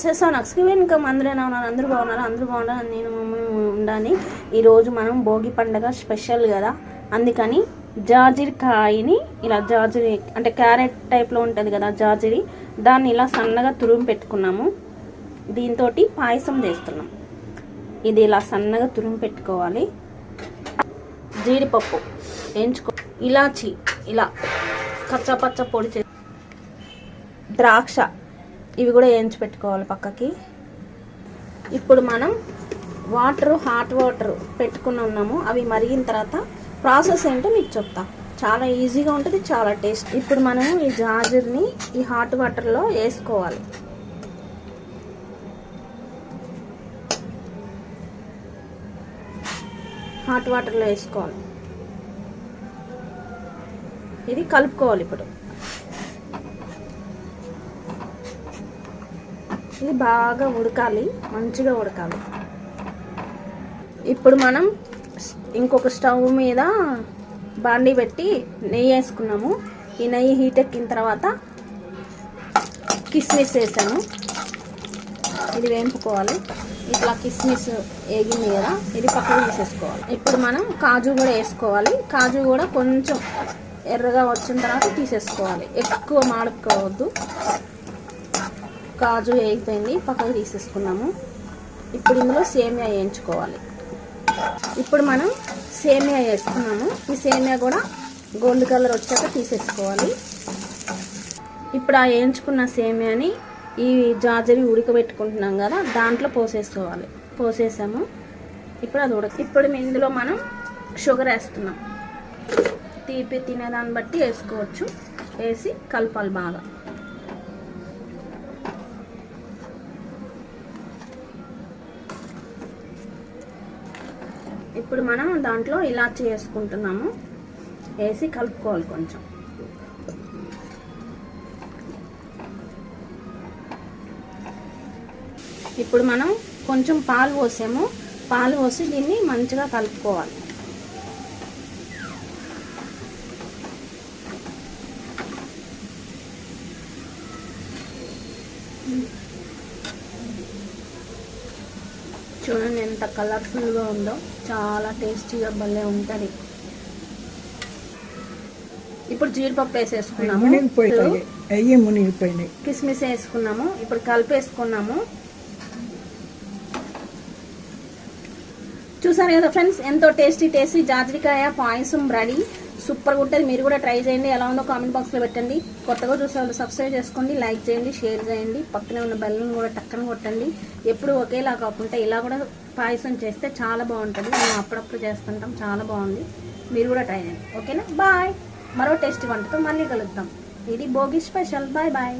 Friends సోనక్స్కి వెనుకం అందరూ ఎలా ఉన్నారు అందరూ బాగున్నారు? అందరూ బాగున్నారు? నేను ఉండాలి ఈరోజు మనం భోగి పండగ స్పెషల్ కదా. అందుకని జాజిరి కాయని ఇలా జాజిరి అంటే క్యారెట్ టైప్లో ఉంటుంది కదా జాజిరి దాన్ని ఇలా సన్నగా తురుము పెట్టుకున్నాము. దీంతో పాయసం చేస్తున్నాం. ఇది ఇలా సన్నగా తురుము పెట్టుకోవాలి. జీడిపప్పు వేయించుకో ఇలాచి ఇలా కచ్చపచ్చ పొడి చే ద్రాక్ష ఇవి కూడా వేయించి పెట్టుకోవాలి పక్కకి. ఇప్పుడు మనం వాటర్ హాట్ వాటర్ పెట్టుకుని ఉన్నాము. అవి మరిగిన తర్వాత ప్రాసెస్ ఏంటో మీకు చెప్తా. చాలా ఈజీగా ఉంటుంది చాలా టేస్ట్. ఇప్పుడు మనం ఈ జాజర్ని ఈ హాట్ వాటర్లో వేసుకోవాలి. హాట్ వాటర్లో వేసుకోవాలి. ఇది కలుపుకోవాలి ఇప్పుడు. ఇది బాగా ఉడకాలి మంచిగా ఉడకాలి. ఇప్పుడు మనం ఇంకొక స్టవ్ మీద బాండీ పెట్టి నెయ్యి వేసుకున్నాము. ఈ నెయ్యి హీట్ ఎక్కిన తర్వాత కిస్మిస్ వేసాను ఇది వేంపుకోవాలి. ఇట్లా కిస్మిస్ వేగింది కదా ఇది పక్కకు తీసేసుకోవాలి. ఇప్పుడు మనం కాజు కూడా వేసుకోవాలి. కాజు కూడా కొంచెం ఎర్రగా వచ్చిన తర్వాత తీసేసుకోవాలి. ఎక్కువ మాడుకోవద్దు కాజు వేగిపోయింది పక్కకు తీసేసుకున్నాము. ఇప్పుడు ఇందులో సేమియా వేయించుకోవాలి. ఇప్పుడు మనం సేమియా వేసుకున్నాము. ఈ సేమియా కూడా గోల్డ్ కలర్ వచ్చాక తీసేసుకోవాలి. ఇప్పుడు ఆ వేయించుకున్న సేమియాని ఈ జాజరి ఉడకబెట్టుకుంటున్నాం కదా దాంట్లో పోసేసుకోవాలి. పోసేసాము. ఇప్పుడు అది ఉడక ఇప్పుడు ఇందులో మనం షుగర్ వేస్తున్నాం. తీపి తినేదాన్ని బట్టి వేసుకోవచ్చు. వేసి కలపాలి బాగా. ఇప్పుడు మనం దాంట్లో ఇలాచి వేసుకుంటున్నాము వేసి కలుపుకోవాలి కొంచెం. ఇప్పుడు మనం కొంచెం పాలు పోసాము. పాలు పోసి దీన్ని మంచిగా కలుపుకోవాలి. చూడండి ఎంత కలర్ఫుల్గా ఉందో. చాలా టేస్టీగా భలే ఉంటుంది. ఇప్పుడు జీడిపప్పు వేసేసుకున్నాము. మునిగిపోయాయి అయ్యి మునిగిపోయినాయి. కిస్మిస్ వేసుకున్నాము. ఇప్పుడు కలిపేసుకున్నాము. చూసారు కదా ఫ్రెండ్స్ ఎంతో టేస్టీ టేస్టీ జాజిరికాయ పాయసం రెడీ. సూపర్గా ఉంటుంది. మీరు కూడా ట్రై చేయండి. ఎలా ఉందో కామెంట్ బాక్స్లో పెట్టండి. కొత్తగా చూసే సబ్స్క్రైబ్ చేసుకోండి లైక్ చేయండి షేర్ చేయండి. పక్కనే ఉన్న బెల్లను కూడా టక్కన కొట్టండి. ఎప్పుడు ఒకేలా కాకుండా ఇలా కూడా పాయసం చేస్తే చాలా బాగుంటుంది. మేము అప్పుడప్పుడు చేస్తుంటాం. చాలా బాగుంది. మీరు కూడా ట్రై చేయండి. ఓకేనా? బాయ్. మరో టేస్ట్ వంటతో మళ్ళీ కలుద్దాం. ఇది భోగి స్పెషల్. Bye bye.